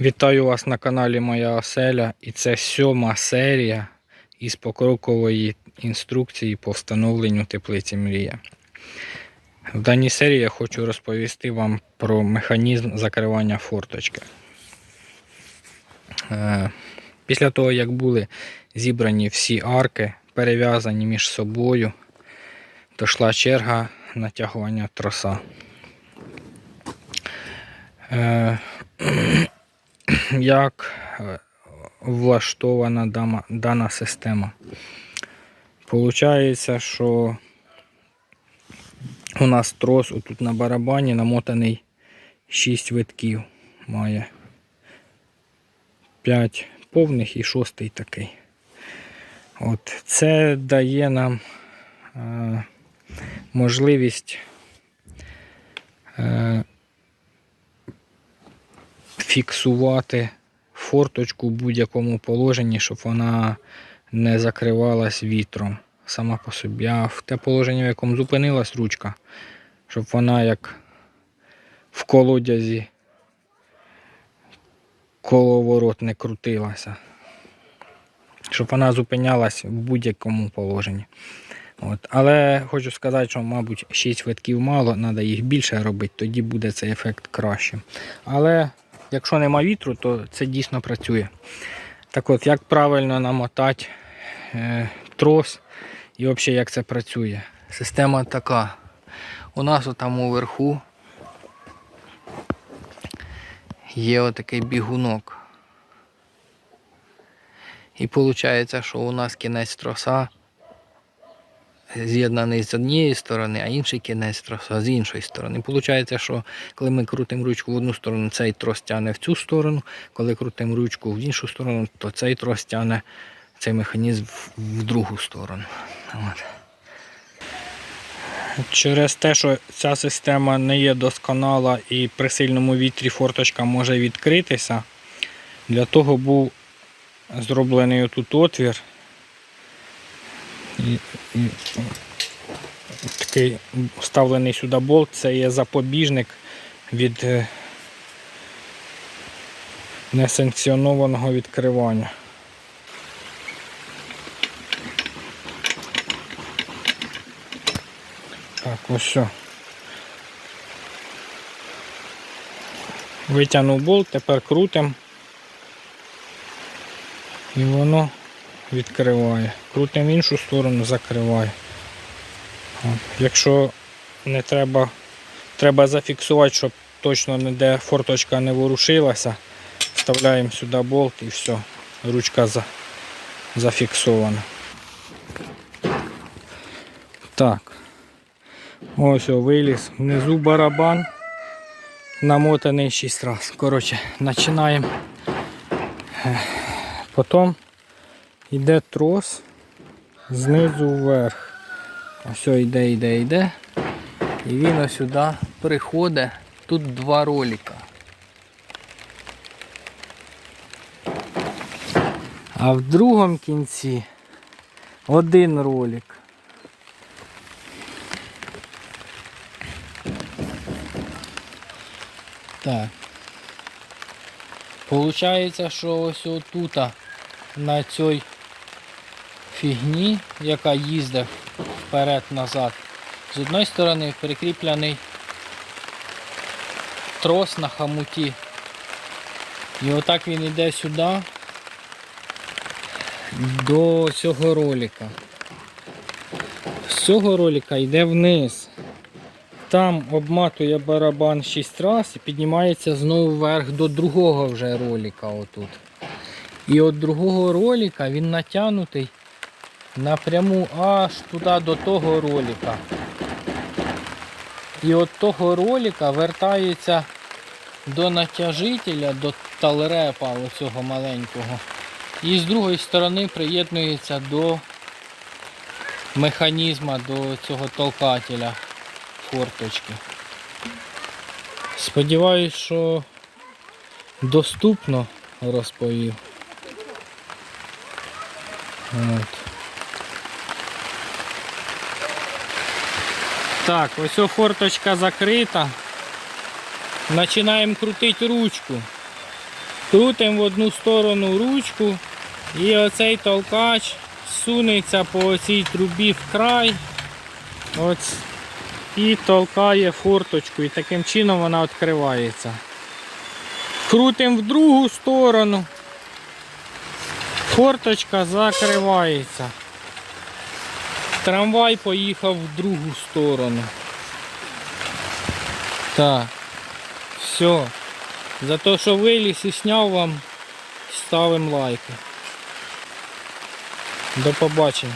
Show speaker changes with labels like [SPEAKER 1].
[SPEAKER 1] Вітаю вас на каналі Моя Оселя і це сьома серія із покрокової інструкції по встановленню теплиці Мрія. В даній серії я хочу розповісти вам про механізм закривання форточки. Е, Після того, як були зібрані всі арки, перев'язані між собою, дійшла черга натягування троса. Як е, влаштована дана система. Получається, що у нас трос тут на барабані намотаний 6 витків. Має 5 повних і шостий такий. От це дає нам е, можливість е, фіксувати форточку в будь-якому положенні, щоб вона не закривалась вітром сама по собі. А в те положення, в якому зупинилась ручка, щоб вона як в колодязі коловорот не крутилася. Щоб вона зупинялась в будь-якому положенні. От. Але хочу сказати, що, мабуть, 6 витків мало, треба їх більше робити, тоді буде цей ефект кращим. Але якщо нема вітру, то це дійсно працює. Так от, як правильно намотати е, трос і взагалі як це працює. Система така. У нас там уверху є отакий бігунок. І виходить, що у нас кінець троса з'єднаний з однієї сторони, а інший кінець троса з іншої сторони. Получається, що коли ми крутимо ручку в одну сторону, цей трос тягне в цю сторону, коли крутимо ручку в іншу сторону, то цей трос тягне цей механізм в, другу сторону. От. Через те, що ця система не є досконала і при сильному вітрі форточка може відкритися, для того був зроблений тут отвір. Такий вставлений сюди болт, це є запобіжник від е, несанкціонованого відкривання. Так, ось все. Витягнув болт, тепер крутим. І воно відкриває. Крутим в іншу сторону, закриває. Якщо не треба, треба зафіксувати, щоб точно ніде форточка не ворушилася, вставляємо сюди болт і все, ручка за, зафіксована. Так. Ось виліз. Внизу барабан намотаний 6 раз. Коротше, починаємо. Е, Потім йде трос знизу вверх. Ось йде, йде, йде. І він ось сюди приходить. Тут два ролика. А в другому кінці один ролик. Так. Получається, що ось отут на цій фігні, яка їздить вперед-назад, з одної сторони прикріплений трос на хамуті. І отак він йде сюди до цього ролика. З цього ролика йде вниз. Там обматує барабан 6 разів і піднімається знову вверх до другого вже ролика отут. І от другого ролика він натягнутий напряму аж туди до того ролика. І от того ролика вертається до натяжителя, до талрепа оцього маленького. І з другої сторони приєднується до механізма, до цього толкателя форточки. Сподіваюсь, що доступно розповів. От. Так, ось форточка закрита. Починаємо крутити ручку. Крутимо в одну сторону ручку і оцей толкач сунеться по цій трубі в край. І толкає форточку, і таким чином вона відкривається. Крутимо в другу сторону. Форточка закривається. Трамвай поїхав в другу сторону. Так. Все. За те, що виліз і сняв вам, ставимо лайки. До побачення.